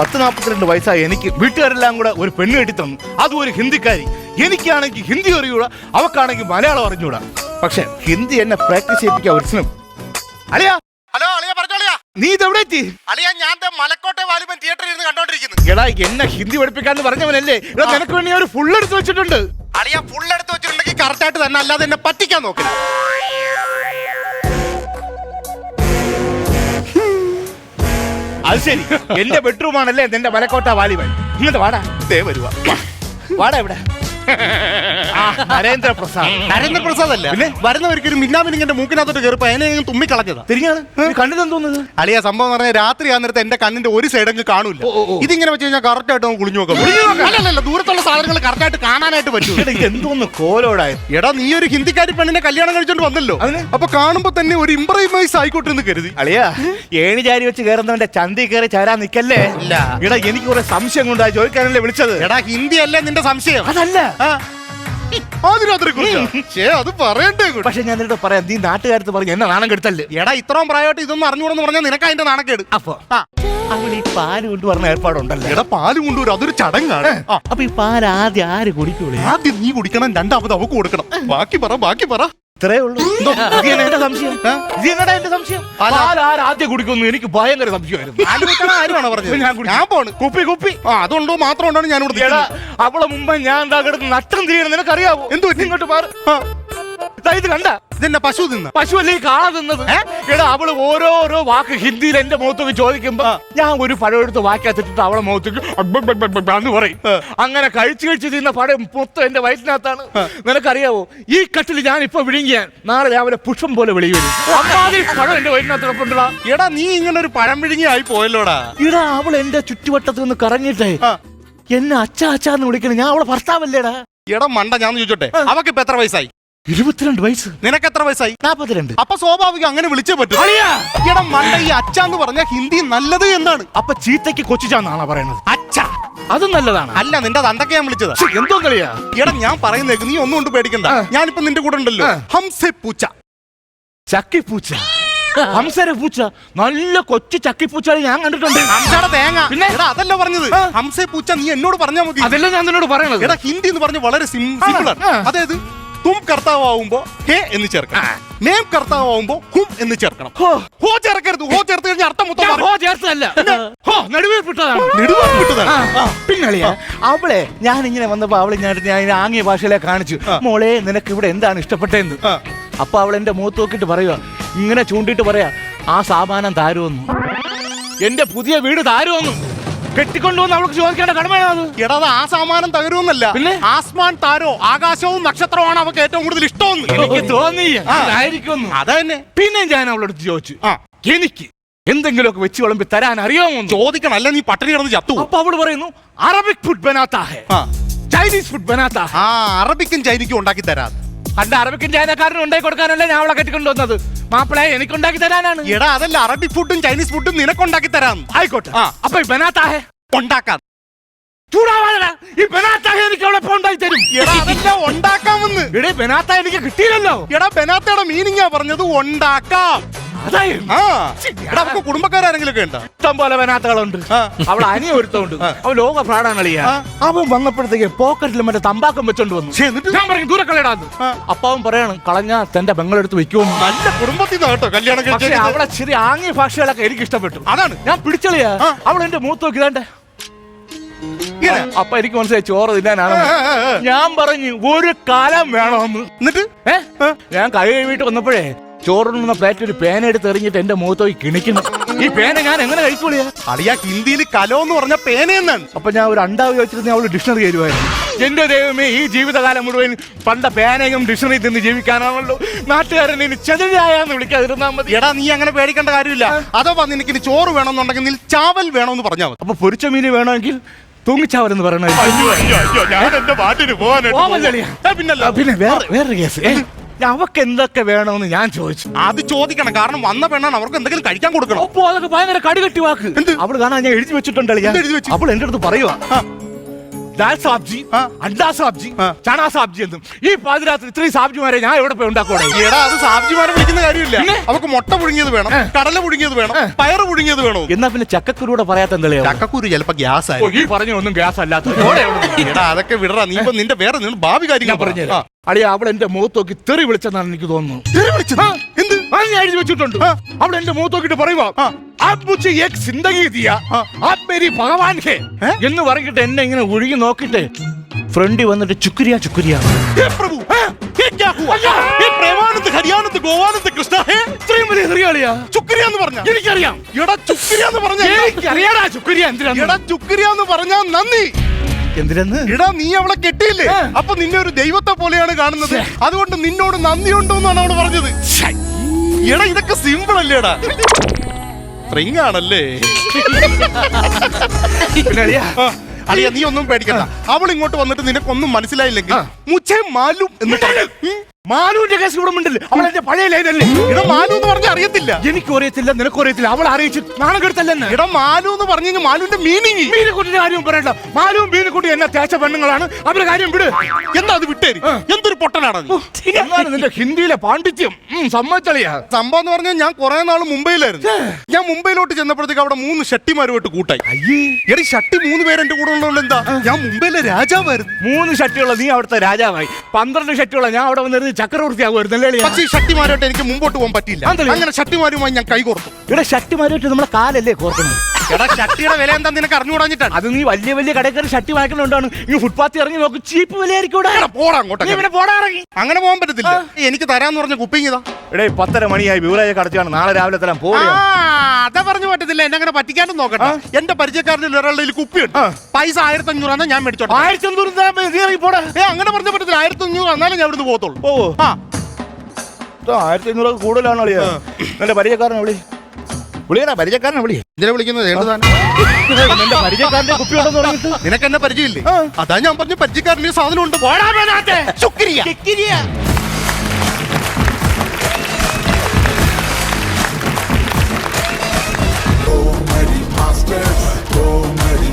പത്ത് നാൽപ്പത്തിരണ്ട് വയസ്സായ എനിക്ക് വീട്ടുകാരെല്ലാം കൂടെ ഒരു പെണ്ണ് കെട്ടി തന്നു. അതും ഒരു ഹിന്ദിക്കാരി. എനിക്കാണെങ്കിൽ ഹിന്ദി അറിയൂടാ അവക്കാണെങ്കിൽ മലയാളം അറിഞ്ഞൂടാ. പക്ഷെ ഹിന്ദി എന്നെ പ്രാക്ടീസ് ചെയ്യിപ്പിക്കാൻ ഒരു ശ്രമം അളിയാ. ഹലോ അളിയ പറഞ്ഞോളിയാ നീ ഇതെവിടെ എത്തി? അളിയ ഞാൻ മലക്കോട്ടെ വാലിബൻ തിയേറ്ററിൽ ഇരുന്ന് കണ്ടോണ്ടിരിക്കുന്നു. എടാ എന്നെ ഹിന്ദി പഠിപ്പിക്കാന്ന് പറഞ്ഞവനല്ലേ? എടാ നിനക്ക് വേണ്ടി ഒരു ഫുൾ എടുത്ത് വെച്ചിട്ടുണ്ട്. അളിയ ഫുൾ എടുത്ത് വെച്ചിട്ടുണ്ടെങ്കിൽ കറക്റ്റ് ആയിട്ട് തന്നെ അല്ലാതെ എന്നെ പറ്റിക്കാൻ നോക്കില്ല. അത് ശരി. എന്റെ ബെഡ്റൂം ആണല്ലേ നിന്റെ വലക്കോട്ട വാലിബൻ. ഇങ്ങോട്ട് വാടാ. ദേ വരുവാ. വാടാ ഇവിടെ. ആ, നരേന്ദ്രപ്രസാദ്. നരേന്ദ്രപ്രസാദ് അല്ല. പിന്നെ? വരുന്നവർക്കൊരു മിന്നാമിനിങ്ങന്റെ മൂക്കിനകത്തോട്ട് കയറിപ്പോ അതിനെ ഞാൻ തുമ്മിക്കളഞ്ഞതാ. തിരിഞ്ഞാണ്? കണ്ണിലെന്ന് തോന്നുന്നത് അളിയ സംഭവം എന്ന് പറഞ്ഞാൽ രാത്രി ആ നേരത്തെ എന്റെ കണ്ണിന്റെ ഒരു സൈഡങ്ങ് കാണൂല. ഇതിങ്ങനെ വെച്ച് കഴിഞ്ഞാൽ കറക്റ്റ് ആയിട്ട് നമുക്ക് കുളിഞ്ഞു നോക്കാം. അല്ലല്ല ദൂരത്തുള്ള സാധനങ്ങൾ കറക്റ്റ് ആയിട്ട് കാണാനായിട്ട് പറ്റും. എന്തോന്ന് കോലോടായത് എടാ നീ ഒരു ഹിന്ദിക്കാരി പെണ്ണിനെ കല്യാണം കഴിച്ചോണ്ട് വന്നല്ലോ? അപ്പൊ കാണുമ്പോ തന്നെ ഒരു ഇംപ്രൈമൈസ് ആയിക്കോട്ടെ എന്ന് കരുതി. അളിയാ ഏണി ചാരി വെച്ച് കയറുന്നവന്റെ ചന്തി കയറി ചാരാൻ നിക്കല്ലേ? ഇല്ല. എടാ എനിക്ക് കുറെ സംശയം കൊണ്ടാ ചോദിക്കാനല്ലേ വിളിച്ചത്? എടാ ഹിന്ദി അല്ലേ നിന്റെ സംശയം? അതല്ല. കുറിച്ചാ? അത് പറയണ്ടേ. പക്ഷെ ഞാൻ പറയാം നീ നാട്ടുകാരത്ത് പറഞ്ഞു എന്നെ നാണം കെടുത്തല്ലേ? എടാ ഇത്രയും പ്രായമായിട്ട് ഇതൊന്നും പറഞ്ഞാൽ നിനക്ക് അതിന്റെ നാണക്കേട്. അപ്പൊ? ആ. അവൾ ഈ പാൽ കൊണ്ട് ഏർപ്പാടുണ്ടല്ലോ? എടാ പാൽ കൊണ്ടുവരും അതൊരു ചടങ്ങാണ്. അപ്പൊ ഈ പാൽ ആദ്യം ആര് കുടിക്കൂലേ ആദ്യം നീ കുടിക്കണം രണ്ടാമത് അവക്ക് കൊടുക്കണം. ബാക്കി പറ ബാക്കി പറ. ഇത്രേ ഉള്ളൂ. എന്റെ സംശയം? ഏ? ഇത് എന്നടാ എന്റെ സംശയം? ആദ്യം കുടിക്കുന്നു എനിക്ക് ഭയങ്കര സംശയമായിരുന്നു. പാൽ കുടിക്കണ ആരുമാണോ പറഞ്ഞത്? ഞാൻ. ഞാൻ പോണ്. കുപ്പി കുപ്പി. ആ അതുണ്ടോ മാത്രം കൊണ്ടാണ് ഞാൻ എടാ അവളെ മുമ്പ് ഞാൻ എന്താ കിടന്ന് നട്ടം തിരിയണം. നിനക്കറിയാവോ? എന്ത് ഇങ്ങോട്ട് മാറ് ഇത് കണ്ട. ഇതെന്നെ പശു തിന്ന? പശു അല്ലേ കാള തിന്നത്? എടാ അവൾ ഓരോരോ വാക്ക് ഹിന്ദിയിൽ എന്റെ മുഖത്തേക്ക് ചോദിക്കുമ്പോ ഞാൻ ഒരു പഴം എടുത്ത് വാക്കാത്തിട്ട് അവളെ മുഖത്തേക്ക് എന്ന് പറയും. അങ്ങനെ കഴിച്ചു കഴിച്ച് തിന്ന പഴം മൊത്തം എന്റെ വയറ്റിനകത്താണ്. നിനക്കറിയാവോ? ഈ കട്ടിൽ ഞാൻ ഇപ്പൊ വിഴുങ്ങിയാൻ നാളെ രാവിലെ പുഷ്പം പോലെ വിളി വരും അമ്മാതിരി പഴം എന്റെ വയറ്റിനകത്ത്. എടാ നീ ഇങ്ങനെ ഒരു പഴം വിഴുങ്ങി ആയി പോയല്ലോടാ. എടാ അവൾ എന്റെ ചുറ്റുവട്ടത്ത് നിന്ന് കറങ്ങിട്ടേ എന്നെ അച്ഛ അച്ഛന്ന് വിളിക്കണേ. ഞാൻ അവളെ ഭർത്താവല്ലേടാ. എടാ മണ്ട ഞാൻ ചോദിച്ചോട്ടെ? അവക്ക് ഇപ്പൊ എത്ര വയസ്സായി? ഇരുപത്തിരണ്ട് വയസ്സ്. നിനക്ക് എത്ര വയസ്സായി? നാപ്പത്തിരണ്ട്. അപ്പൊ സ്വാഭാവികം അങ്ങനെ വിളിച്ചേ പറ്റും. മണ്ട ഈ അച്ഛന്ന് പറഞ്ഞ ഹിന്ദി നല്ലത് എന്നാണ്. അപ്പൊ ചീത്തയ്ക്ക് കൊച്ചിച്ചാന്നാണോ പറയുന്നത് അച്ഛ! അത് നല്ലതാണ്. അല്ല നിന്റെ തന്തക്കെ ഞാൻ വിളിച്ചത്. എന്തോ കളിയാ എടാ ഞാൻ പറയുന്നേക്ക് നീ ഒന്നും കൊണ്ട് പേടിക്കണ്ട. ഞാനിപ്പോ നിന്റെ കൂടെ ഉണ്ടല്ലോ. ഹംസെ പൂച്ച. ചക്കിപ്പൂച്ച. ഹംസരെ പൂച്ച. നല്ല കൊച്ചു ചക്കിപ്പൂച്ച ഞാൻ കണ്ടിട്ടുണ്ട്. ഹംസയുടെ തേങ്ങ. പിന്നെ? അതല്ല പറഞ്ഞത്? ഹംസേ പൂച്ച നീ എന്നോട് പറഞ്ഞാൽ മതി. അതല്ല ഞാൻ നിന്നോട് പറയണത്? എടാ ഹിന്ദി എന്ന് പറഞ്ഞ വളരെ സിമ്പിൾ ആണ്. അതായത് തും കർത്താവുമ്പോ ഹേ എന്ന് ചേർക്കണം. നേം കർത്താവുമ്പോ ഹും എന്ന് ചേർക്കണം. ഹോ, ചേർക്കരുത് ഹോ ചേർത്ത് കഴിഞ്ഞാൽ അർത്ഥം മൊത്തം. ഹോ ചേർത്തതല്ല. ഹോ നെടുവാൻ വിട്ടതാണ്. പിന്നളിയാ അവളെ ഞാൻ ഇങ്ങനെ വന്നപ്പോ അവളെ ഞാൻ ഞാൻ ആംഗ്യ ഭാഷയിലെ കാണിച്ചു. മോളെ നിനക്ക് ഇവിടെ എന്താണ് ഇഷ്ടപ്പെട്ടതെന്ന് ആ. അപ്പൊ അവൾ എന്റെ മുഖത്ത് നോക്കിട്ട് പറയുക ഇങ്ങനെ ചൂണ്ടിട്ട് പറയാ ആ സാമാനം താരുമെന്നു എന്റെ പുതിയ വീട് താരുമെന്നു കെട്ടിക്കൊണ്ടുവന്ന് അവൾക്ക് ചോദിക്കേണ്ട കടമയാണ് എടാ അത് ആ സമാനം തകരുമെന്നല്ല. പിന്നെ? ആസ്മാൻ താരോ ആകാശവും നക്ഷത്രവുമാണ് അവക്ക് ഏറ്റവും കൂടുതൽ ഇഷ്ടം എനിക്ക് തോന്നി. ആയിരിക്കും അതന്നെ പിന്നെ ഞാൻ അവളോട് ചോദിച്ചു ആ. എനിക്ക് എന്തെങ്കിലുമൊക്കെ വെച്ച് വിളമ്പി തരാൻ അറിയാമോ ചോദിക്കണം അല്ല നീ പട്ടിണി കിടന്ന് ചത്തു അപ്പൊ അവൾ പറയുന്നു അറബിക് ഫുഡ് ബനാത്താ ഹെ ചൈനീസ് ഫുഡ് ബനാത്താ ഹെ ആ അറബിക്കും ചൈനിക്കും ഉണ്ടാക്കി തരാം. കണ്ട അറബിക്കും ചൈനക്കാരനും ഉണ്ടാക്കി കൊടുക്കാനല്ലേ ഞാൻ അവളെ കെട്ടിക്കൊണ്ടുവന്നത് മാപ്പിളെ എനിക്ക് ഉണ്ടാക്കി തരാനാണ്. എടാ അതല്ല അറബി ഫുഡും ചൈനീസ് ഫുഡും നിനക്ക് ഉണ്ടാക്കി തരാം. ആയിക്കോട്ടെ. ആ. അപ്പൊ ബനാത്താഹെ? ബനാത്താ ഉണ്ടാക്കാം ഈ ബനാത്താ എനിക്ക് അവളെ ഉണ്ടാക്കി തരും? എടാ അതെല്ലാം ഉണ്ടാക്കാമെന്ന്. എടേ ബനാത്ത എനിക്ക് കിട്ടിയില്ലല്ലോ. എടാ ബെനാത്തയുടെ മീനിങ്ങാ പറഞ്ഞത് ഉണ്ടാക്കാം. അതായിരുന്നു ആ. എടാ അവർക്ക് കുടുംബക്കാരെങ്കിലും ഒക്കെ ഉണ്ടോ? ഇഷ്ടം പോലെ വനാത്തകളുണ്ട് ആ. അവൾ അനിയ ഒരുത്തമുണ്ട് അവൻ ലോക ഫ്രാഡാണളിയാ ആ. അവൻ വന്നപ്പോഴത്തേക്ക് പോക്കറ്റിൽ മറ്റേ തമ്പാക്കം വെച്ചോണ്ട് വന്നു. ഛെ, എന്നിട്ട്? ഞാൻ പറഞ്ഞു ദൂരെ കളയിടാന്ന് ആ. പറയാണ് കളഞ്ഞ തന്റെ ബംഗളെടുത്ത് വെക്കുമെന്ന് നല്ല കുടുംബത്തിൽ നിന്ന് കേട്ടോ കല്യാണം പക്ഷെ കഴിച്ചത് അവളെ ചെറിയ ആംഗ്യ ഭാഷകളൊക്കെ എനിക്ക് ഇഷ്ടപ്പെട്ടു അതാണ്. ഞാൻ പിടിച്ചളിയാ. ആ. അവൾ എന്റെ മൂത്ത് നോക്കിതാണ്ട് ഇങ്ങനെ. അപ്പൊ എനിക്ക് മനസ്സിലായി ചോറ് തിന്നാനാണ് ആ, ആ, ആ. ഞാൻ പറഞ്ഞു ഒരു കാലം വേണമെന്ന്. എന്നിട്ട്? ഏ? ഞാൻ കൈ കഴിവിട്ട് വന്നപ്പോഴേ ചോറുണ്ണുന്ന പ്ലേറ്റ് ഒരു പേന എടുത്ത് എറിഞ്ഞിട്ട് എന്റെ മുഖത്ത് പോയി കിണിക്കുന്നു. ഈ പേന ഞാൻ എങ്ങനെ കഴിക്കൂളിയാ? അളിയാ ഹിന്ദിയിൽ കലോ എന്ന് പറഞ്ഞ പേനയെന്നാണ്. അപ്പൊ ഞാൻ ഒരു അണ്ടാവ് ചോദിച്ചിരുന്ന അവൾ ഡിക്ഷണറി തരുമായിരുന്നു എന്റെ ദൈവമേ ഈ ജീവിതകാലം മുഴുവൻ പണ്ട പേനയും ഡിക്ഷണറി തിന്ന് ജീവിക്കാനാണല്ലോ. നാട്ടുകാരൻ ഇനി ചെതലായെന്ന് വിളിക്കാതിരുന്നാ മതി. എടാ നീ അങ്ങനെ പേടിക്കേണ്ട കാര്യമില്ല. അഥവാ എനിക്ക് ഇനി ചോറ് വേണമെന്നുണ്ടെങ്കിൽ നീ ചാവൽ വേണമെന്ന് പറഞ്ഞാൽ മതി. അപ്പൊ പൊരിച്ച മീന് വേണമെങ്കിൽ തൂങ്ങിച്ചാവരെന്ന് പറയണത് അയ്യോ അയ്യോ അയ്യോ ഞാൻ എന്റെ പാട്ടിന്. പിന്നല്ല. പിന്നെ വേറെ വേറൊരു കേസ്. ഏ, അവക്ക് എന്തൊക്കെ വേണമെന്ന് ഞാൻ ചോദിച്ചു. അത് ചോദിക്കണം. കാരണം വന്ന പെണ്ണാണ് അവർക്ക് എന്തെങ്കിലും കഴിക്കാൻ കൊടുക്കണം. അപ്പോ അതൊക്കെ ഭയങ്കര കടികട്ടി വാക്ക്. എന്ത്? അവൾ കാണാൻ ഞാൻ എഴുതി വെച്ചിട്ടുണ്ടല്ലോ എന്ത് എഴുതി വെച്ചു? അവൾ എന്റെ അടുത്ത് പറയുവാ ദാൽ സാബ്ജി ആ. അണ്ടാ സാബ്ജി ആ. ചണാ സാബ്ജി എന്നും. ഈ പാതിരാത്രി ഇത്രയും സാബ്ജിമാരെ ഞാൻ എവിടെ പോയി ഉണ്ടാക്കോടെ എടാ അത് സാബ്ജിമാരെ വിളിക്കുന്ന കാര്യമില്ല. പിന്നെ? അവക്ക് മുട്ട പുഴുങ്ങിയത് വേണം കടല പുഴുങ്ങിയത് വേണം ഏ. പയറ് പുഴുങ്ങിയത് വേണോ? എന്നാ പിന്നെ ചക്കക്കുരുടെ പറയാത്ത എന്തെളിയാ ചക്കക്കുരു ചിലപ്പോ ഗ്യാസ്. ആയി ഈ പറഞ്ഞ ഒന്നും ഗ്യാസ് അല്ലാത്ത എടാ അതൊക്കെ വിടറ. നീ ഇപ്പൊ നിന്റെ വേറെ നിന്ന് ഭാവി കാര്യങ്ങൾ പറഞ്ഞു പറഞ്ഞുതരാം. അടിയ അവൾ എന്റെ മുഖത്ത് നോക്കി തെറി വിളിച്ചെന്നാണ് എനിക്ക് തോന്നുന്നത്. എന്ത്? എഴുതി വെച്ചിട്ടുണ്ട്. അവൾ എന്റെ മുഖത്ത് നോക്കിട്ട് പറയുക എന്ന് പറഞ്ഞിട്ട് എന്നെ ഇങ്ങനെ ഒഴുകി നോക്കിട്ടെ ഫ്രണ്ടി വന്നിട്ട് ചുക്കുരിയ ചുക്കുരിയ. പ്രഭു എന്ന് എനിക്കറിയാം. എടാ എന്ന് എനിക്കറിയാടാ എടാ എന്ന് പറഞ്ഞാ നന്ദി. എന്തിനെന്ന്? എടാ നീ അവളെ കെട്ടിയില്ലേ. അപ്പൊ നിന്നെ ഒരു ദൈവത്തെ പോലെയാണ് കാണുന്നത്. അതുകൊണ്ട് നിന്നോട് നന്ദിയുണ്ടോ എന്നാണ് അവൾ പറഞ്ഞത്. എടാ ഇതൊക്കെ സിമ്പിൾ അല്ലേടാ? സ്ട്രിങ് ആണല്ലേ? അളിയാ, നീ ഒന്നും പേടിക്കണ്ട. അവൾ ഇങ്ങോട്ട് വന്നിട്ട് നിനക്കൊന്നും മനസ്സിലായില്ലെങ്കിൽ. മുച്ചേ മാലും എന്ന് മാലുവിന്റെ കേസ് ഇവിടെ ഉണ്ടല്ലോ അവൾ എന്റെ പഴയ ലൈനല്ലേ ഇടം മാനു എന്ന് പറഞ്ഞാൽ അറിയത്തില്ല. എനിക്ക് അറിയത്തില്ല നിനക്ക് അറിയത്തില്ല. അവൾ അറിയിച്ചു നാണം കെടുത്തല്ലെന്ന് ഇടം മാനു എന്ന് പറഞ്ഞു കഴിഞ്ഞാൽ മാലുവിന്റെ മീനിങ്. മീനക്കുട്ടിന്റെ കാര്യം പറയണ്ട. മാനുവും മീനക്കുട്ടി എന്നെ തേച്ച പെണ്ണുങ്ങളാണ്. അവരുടെ കാര്യം വിട്. എന്താ അത് വിട്ടേരി? എന്തൊരു പൊട്ടനാണ് നിന്റെ ഹിന്ദിയിലെ പാണ്ഡിത്യം? സമ്മതിച്ചളിയാ. സംഭവം എന്ന് പറഞ്ഞാൽ ഞാൻ കുറെ നാൾ മുംബൈയിലായിരുന്നു. ഞാൻ മുംബൈയിലോട്ട് ചെന്നപ്പോഴത്തേക്ക് അവിടെ മൂന്ന് ഷട്ടിമാരുമായിട്ട് കൂട്ടായി. അയ്യേ. എടി ഷട്ടി മൂന്ന് പേര് എന്റെ കൂടെ ഉള്ളതുകൊണ്ട് എന്താ? ഞാൻ മുംബൈയിലെ രാജാവായിരുന്നു. മൂന്ന് ഷട്ടിയുള്ള നീ അവിടുത്തെ രാജാവായി. പന്ത്രണ്ട് ഷട്ടിയുള്ള ഞാൻ അവിടെ വന്നിരുന്ന് ചക്രവർത്തി ആകുമായിരുന്നല്ലേ? പക്ഷേ ഈ ശക്തിമാരോട്ട് എനിക്ക് മുമ്പോട്ട് പോകാൻ പറ്റില്ല അങ്ങനെ ശക്തിമാരുമായി ഞാൻ കൈകോർത്തു. ഇവിടെ ശക്തിമാരോട്ട് നമ്മളെ കാലല്ലേ കോർക്കണം എടാ ഷട്ടിയുടെ വില എന്താ നിനക്ക് അറിഞ്ഞുകൂടാഞ്ഞിട്ടാണ് അത് നീ വലിയ വലിയ കടയിൽ ഷട്ടി വാങ്ങിക്കണോണ്ടാണ്. ഈ ഫുട്പാത്ത് ഇറങ്ങി നോക്ക് ചീപ്പ് വിലയായിരിക്കും പോടാ നീ അങ്ങോട്ടൊക്കെ പിന്നെ പോടാ ഇറങ്ങി. അങ്ങനെ പോകാൻ പറ്റത്തില്ല. എനിക്ക് തരാന്ന് പറഞ്ഞ കുപ്പിങ് ഇതാ. എടേ പത്തര മണിയായി വിവരായ കടച്ചാണ് നാളെ രാവിലെ തരാൻ ആ, പോവുകയാണ് അതാ പറഞ്ഞു പറ്റത്തില്ല. എന്നെ അങ്ങനെ പറ്റിക്കാനും നോക്കട്ടെ എന്റെ പരിചയക്കാരനിൽ ഒരാളുടെ കുപ്പിയുണ്ട്. പൈസ ആയിരത്തി അഞ്ഞൂറാണ് ഞാൻ മേടിച്ചോട്ടെ. ആയിരത്തി അഞ്ഞൂറ് അങ്ങനെ പറഞ്ഞ പറ്റത്തില്ല. ആയിരത്തി അഞ്ഞൂറ് എന്നാലും ഞാൻ ഇവിടുന്ന് പോകത്തുള്ളൂ. ഓ. ആ. ആയിരത്തി അഞ്ഞൂറ് കൂടുതലാണ് അളിയാ? എന്റെ പരിചയക്കാരനെ വിളി. വിളിയടാ പരിചയക്കാരനെ വിളി. ഇതിനെ വിളിക്കുന്നത് പരിചയക്കാരന്റെ നിനക്ക് എന്നെ പരിചയമില്ലേ? അതാ ഞാൻ പറഞ്ഞു പരിചയക്കാരന് സാധനം ഉണ്ട് Comedy.